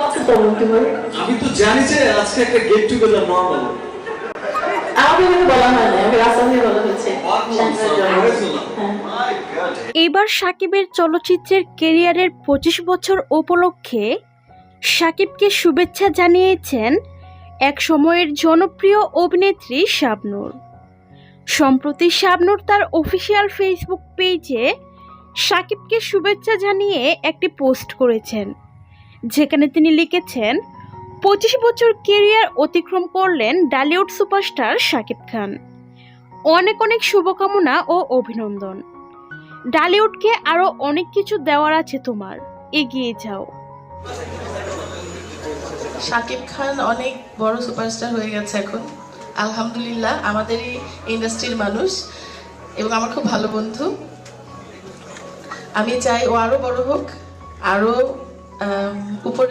কথা আমি তো জানি যে আজকে একটা গেট টুগেদার নর্মাল আমাকে কিন্তু বলা হয় না আমি রাস্তা দিয়ে বলা হয়েছে। এবার সাকিবের চলচ্চিত্রের কেরিয়ারের পঁচিশ বছর উপলক্ষে সাকিবকে শুভেচ্ছা জানিয়েছেন এক সময়ের জনপ্রিয় অভিনেত্রী শাবনূর। সম্প্রতি শাবনূর তার অফিসিয়াল ফেসবুক পেজে সাকিবকে শুভেচ্ছা জানিয়ে একটি পোস্ট করেছেন। যেখানে তিনি লিখেছেন, পঁচিশ বছর কেরিয়ার অতিক্রম করলেন ডালিউড সুপারস্টার শাকিব খান। অনেক অনেক শুভকামনা ও অভিনন্দন। ডালিউডকে আরও অনেক কিছু দেওয়ার আছে তোমার। এগিয়ে যাও। শাকিব খান অনেক বড় সুপারস্টার হয়ে গেছে এখন। আলহামদুলিল্লাহ আমাদেরই ইন্ডাস্ট্রির মানুষ এবং আমার খুব ভালো বন্ধু। আমি চাই ও আরও বড় হোক um, o pôr